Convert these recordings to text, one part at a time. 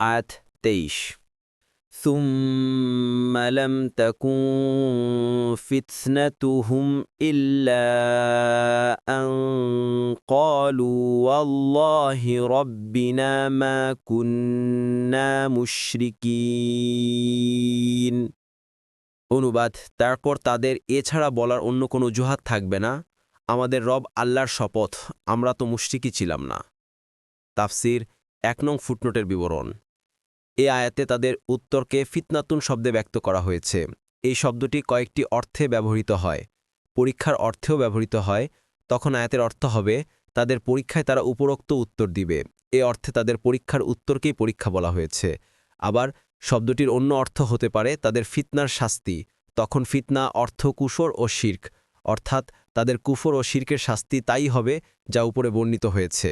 আয়াত তেইশ ثم لم تكن فتنتهم إلا أن قالوا والله ربنا ما كنا مشركين অনুবাদ তারপর তাদের এছাড়া বলার অন্য কোনো অজুহাত থাকবে না আমাদের রব আল্লাহর শপথ আমরা তো মুশরিকই ছিলাম না তাফসির এক নং ফুটনোটের বিবরণ এ আয়াতে তাদের উত্তরকে ফিতনাতুন শব্দে ব্যক্ত করা হয়েছে। এই শব্দটি কয়েকটি অর্থে ব্যবহৃত হয়। পরীক্ষার অর্থেও ব্যবহৃত হয়। তখন আয়াতের অর্থ হবে, তাদের পরীক্ষায় তারা উপরোক্ত উত্তর দিবে। এ অর্থে তাদের পরীক্ষার উত্তরকেই পরীক্ষা বলা হয়েছে। আবার শব্দটির অন্য অর্থ হতে পারে, তাদের ফিতনার শাস্তি। তখন ফিতনা অর্থ কুফর ও শির্ক। অর্থাৎ তাদের কুফর ও শির্কের শাস্তি তাই হবে, যা উপরে বর্ণিত হয়েছে।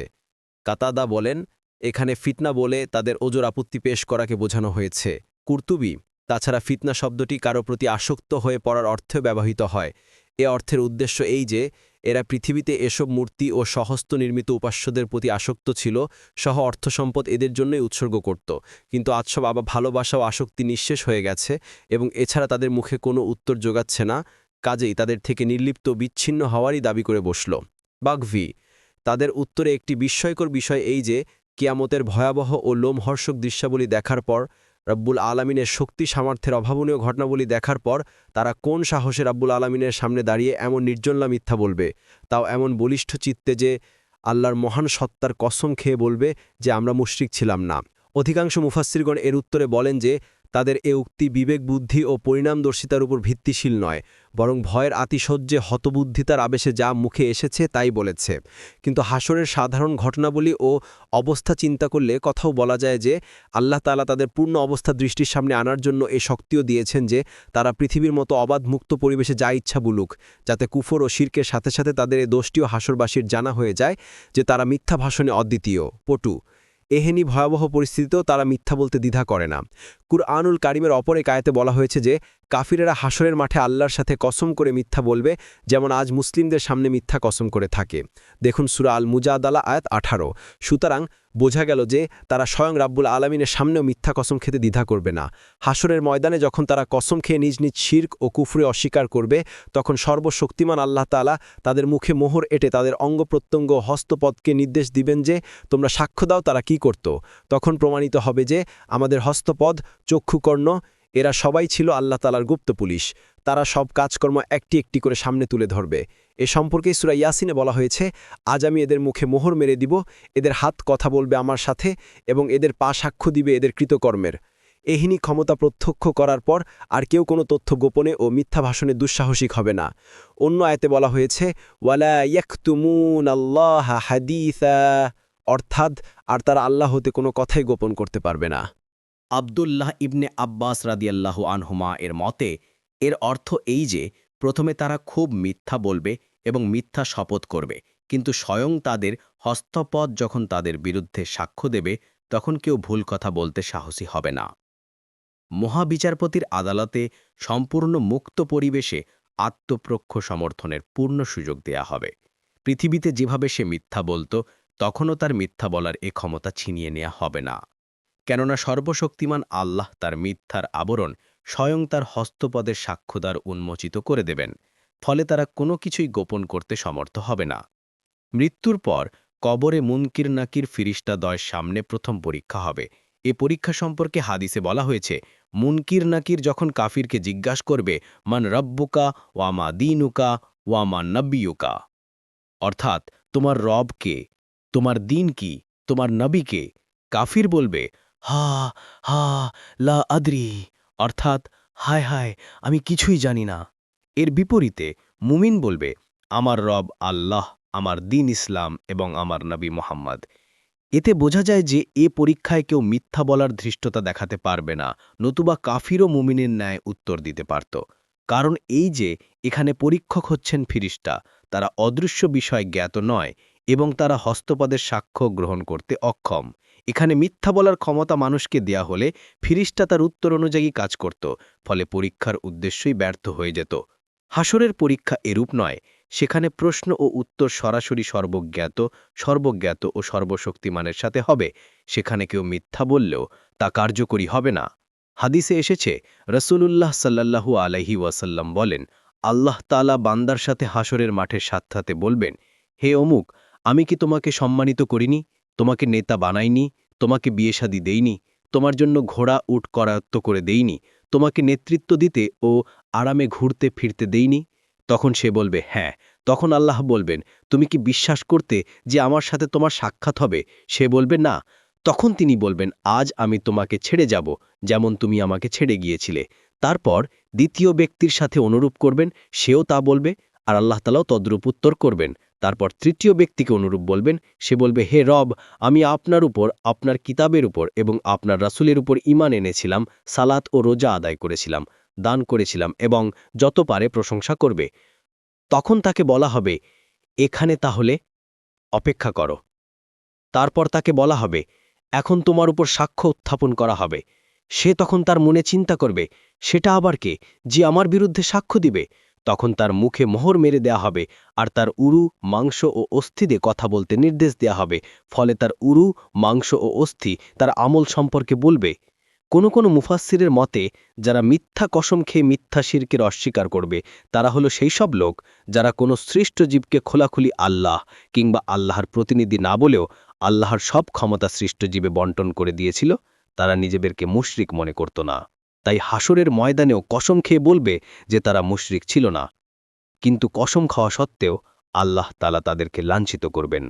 কাতাদা বলেন এখানে ফিতনা বলে তাদের ওজোর আপত্তি পেশ করাকে বোঝানো হয়েছে। কুর্তুবি, তাছাড়া ফিতনা শব্দটি কারও প্রতি আসক্ত হয়ে পড়ার অর্থে ব্যবহৃত হয়। এ অর্থের উদ্দেশ্য এই যে, এরা পৃথিবীতে এসব মূর্তি ও সহস্ত নির্মিত উপাস্যদের প্রতি আসক্ত ছিল, সহ অর্থ সম্পদ এদের জন্যই উৎসর্গ করত। কিন্তু আজ সব আবার ভালোবাসা ও আসক্তি নিঃশেষ হয়ে গেছে এবং এছাড়া তাদের মুখে কোনো উত্তর যোগাচ্ছে না, কাজেই তাদের থেকে নির্লিপ্ত বিচ্ছিন্ন হওয়ারই দাবি করে বসল। বাগভি তাদের উত্তরে একটি বিস্ময়কর বিষয় এই যে কিয়ামতের ভয়াবহ ও লোমহর্ষক দৃশ্যাবলী দেখার পর, রব্বুল আলমিনের শক্তি সামর্থ্যের অভাবনীয় ঘটনাবলী দেখার পর, তারা কোন সাহসে রাব্বুল আলমিনের সামনে দাঁড়িয়ে এমন নির্জনলা মিথ্যা বলবে? তাও এমন বলিষ্ঠ চিত্তে যে, আল্লাহর মহান সত্তার কসম খেয়ে বলবে যে, আমরা মুশরিক ছিলাম না। অধিকাংশ মুফাসিরগণ এর উত্তরে বলেন যে তাদের এ উক্তি বিবেক, বুদ্ধি ও পরিণামদর্শিতার উপর ভিত্তিশীল নয়, বরং ভয়ের আতিশয্যে হতবুদ্ধিতার আবেশে যা মুখে এসেছে তাই বলেছে। কিন্তু হাসরের সাধারণ ঘটনাবলী ও অবস্থা চিন্তা করলে কথাও বলা যায় যে, আল্লাহ তালা তাদের পূর্ণ অবস্থা দৃষ্টির সামনে আনার জন্য এ শক্তিও দিয়েছেন যে, তারা পৃথিবীর মতো অবাধ মুক্ত পরিবেশে যা ইচ্ছা বুলুক, যাতে কুফর ও শির্কের সাথে সাথে তাদের এ দোষটিও হাসরবাসীর জানা হয়ে যায় যে তারা মিথ্যা ভাষণে অদ্বিতীয়। পটু এহেনি ভয়াবহ পরিস্থিতিতেও তারা মিথ্যা বলতে দ্বিধা করে না। কুরআনুল কারিমের অপরে কায়েতে বলা হয়েছে যে কাফিরেরা হাসরের মাঠে আল্লাহর সাথে কসম করে মিথ্যা বলবে, যেমন আজ মুসলিমদের সামনে মিথ্যা কসম করে থাকে। দেখুন সুরা আল মুজাদালা আয়াত আঠারো। সুতরাং বোঝা গেল যে তারা স্বয়ং রাব্বুল আলমিনের সামনেও মিথ্যা কসম খেতে দ্বিধা করবে না। হাসরের ময়দানে যখন তারা কসম খেয়ে নিজ নিজ শির্ক ও কুফরে অস্বীকার করবে, তখন সর্বশক্তিমান আল্লাহ তালা তাদের মুখে মোহর এটে তাদের অঙ্গ প্রত্যঙ্গ হস্তপদকে নির্দেশ দিবেন যে, তোমরা সাক্ষ্য দাও তারা কি করত? তখন প্রমাণিত হবে যে, আমাদের হস্তপদ চক্ষুকর্ণ এরা সবাই ছিল আল্লাহ তালার গুপ্ত পুলিশ। তারা সব কাজকর্ম একটি একটি করে সামনে তুলে ধরবে। এ সম্পর্কে সুরা ইয়াসিনে বলা হয়েছে, আজ আমি এদের মুখে মোহর মেরে দিব, এদের হাত কথা বলবে আমার সাথে এবং এদের পা সাক্ষ্য দিবে এদের কৃতকর্মের। এহিনী ক্ষমতা প্রত্যক্ষ করার পর আর কেউ কোনো তথ্য গোপনে ও মিথ্যা ভাষণে দুঃসাহসিক হবে না। অন্য আয়তে বলা হয়েছে, ওয়ালা আল্লাহ হাদিসা। অর্থাৎ আর তারা আল্লাহ হতে কোনো কথাই গোপন করতে পারবে না। আবদুল্লাহ ইবনে আব্বাস রাদিয়াল্লাহু আনহুমা এর মতে, এর অর্থ এই যে, প্রথমে তারা খুব মিথ্যা বলবে এবং মিথ্যা শপথ করবে, কিন্তু স্বয়ং তাদের হস্তপদ যখন তাদের বিরুদ্ধে সাক্ষ্য দেবে, তখন কেউ ভুল কথা বলতে সাহসী হবে না। মহাবিচারপতির আদালতে সম্পূর্ণ মুক্ত পরিবেশে আত্মপ্রক্ষ সমর্থনের পূর্ণ সুযোগ দেয়া হবে। পৃথিবীতে যেভাবে সে মিথ্যা বলতো, তখনও তার মিথ্যা বলার এ ক্ষমতা ছিনিয়ে নেওয়া হবে না। কেননা সর্বশক্তিমান আল্লাহ তার মিথ্যার আবরণ স্বয়ং তার হস্তপদের সাক্ষ্যদার উন্মোচিত করে দেবেন, ফলে তারা কোনো কিছুই গোপন করতে সমর্থ হবে না। মৃত্যুর পর কবরে মুনকির নাকির ফিরিস্তা দয়ের সামনে প্রথম পরীক্ষা হবে। এ পরীক্ষা সম্পর্কে হাদিসে বলা হয়েছে, মুনকির নাকির যখন কাফিরকে জিজ্ঞাসা করবে, মান রব্বুকা ওয়ামা দিনুকা ওয়ামা নব্বিয়ুকা অর্থাৎ, তোমার রব কে? তোমার দিন কি? তোমার নবীকে কাফির বলবে হা হা, লা আদ্রি। অর্থাৎ, হায় হায়, আমি কিছুই জানি না। এর বিপরীতে, মুমিন বলবে, আমার রব আল্লাহ, আমার দিন ইসলাম এবং আমার নবী মোহাম্মদ। এতে বোঝা যায় যে, এ পরীক্ষায় কেউ মিথ্যা বলার ধৃষ্টতা দেখাতে পারবে না, নতুবা কাফিরও মুমিনের ন্যায় উত্তর দিতে পারত। কারণ এই যে, এখানে পরীক্ষক হচ্ছেন ফিরিস্তা, তারা অদৃশ্য বিষয় জ্ঞাত নয় এবং তারা হস্তপদের সাক্ষ্য গ্রহণ করতে অক্ষম। এখানে মিথ্যা বলার ক্ষমতা মানুষকে দেয়া হলে ফিরিস্তা তার উত্তর অনুযায়ী কাজ করত, ফলে পরীক্ষার উদ্দেশ্যই ব্যর্থ হয়ে যেত। হাসরের পরীক্ষা এরূপ নয়, সেখানে প্রশ্ন ও উত্তর সরাসরি সর্বজ্ঞাত সর্বজ্ঞাত ও সর্বশক্তিমানের সাথে হবে। সেখানে কেউ মিথ্যা বললেও তা কার্যকরী হবে না। হাদিসে এসেছে, রসুলুল্লাহ সাল্লাল্লাহু আলাইহি ওয়াসাল্লাম বলেন, আল্লাহ তালা বান্দার সাথে হাসরের মাঠে সাক্ষাতে বলবেন, হে অমুক, আমি কি তোমাকে সম্মানিত করিনি তোমাকে নেতা বানাইনি, তোমাকে বিয়েশাদি দেইনি, তোমার জন্য ঘোড়া উট করায়ত্ত করে দেইনি, তোমাকে নেতৃত্ব দিতে ও আরামে ঘুরতে ফিরতে দেইনি? তখন সে বলবে হ্যাঁ। তখন আল্লাহ বলবেন, তুমি কি বিশ্বাস করতে যে আমার সাথে তোমার সাক্ষাৎ হবে? সে বলবে, না। তখন তিনি বলবেন, আজ আমি তোমাকে ছেড়ে যাব, যেমন তুমি আমাকে ছেড়ে গিয়েছিলে। তারপর দ্বিতীয় ব্যক্তির সাথে অনুরূপ করবেন, সেও তা বলবে, আর আল্লাহ তালাও তদ্রূপ উত্তর করবেন। তারপর তৃতীয় ব্যক্তিকে অনুরূপ বলবেন। সে বলবে, হে রব, আমি আপনার উপর, আপনার কিতাবের উপর এবং আপনার রাসুলের উপর ঈমান এনেছিলাম, সালাত ও রোজা আদায় করেছিলাম, দান করেছিলাম এবং যত পারে প্রশংসা করবে। তখন তাকে বলা হবে, এখানে তাহলে অপেক্ষা করো। তারপর তাকে বলা হবে, এখন তোমার উপর সাক্ষ্য উত্থাপন করা হবে। সে তখন তার মনে চিন্তা করবে, সেটা আবার কে, যে আমার বিরুদ্ধে সাক্ষ্য দিবে? তখন তার মুখে মোহর মেরে দেয়া হবে আর তার উরু, মাংস ও অস্থিতে কথা বলতে নির্দেশ দেয়া হবে। ফলে তার উরু, মাংস ও অস্থি তার আমল সম্পর্কে বলবে। কোনো কোনো মুফাসসিরের মতে, যারা মিথ্যা কসম খেয়ে মিথ্যা শিরকের অস্বীকার করবে, তারা হলো সেই সব লোক যারা কোনো সৃষ্ট জীবকে খোলাখুলি আল্লাহ কিংবা আল্লাহর প্রতিনিধি না বলেও আল্লাহর সব ক্ষমতা সৃষ্ট জীবে বন্টন করে দিয়েছিল, তারা নিজেদেরকে মুশরিক মনে করত না। তাই হাসরের ময়দানেও কসম খেয়ে বলবে যে তারা মুশরিক ছিল না। কিন্তু কসম খাওয়া সত্ত্বেও আল্লাহ তালা তাদেরকে লাঞ্ছিত করবেন।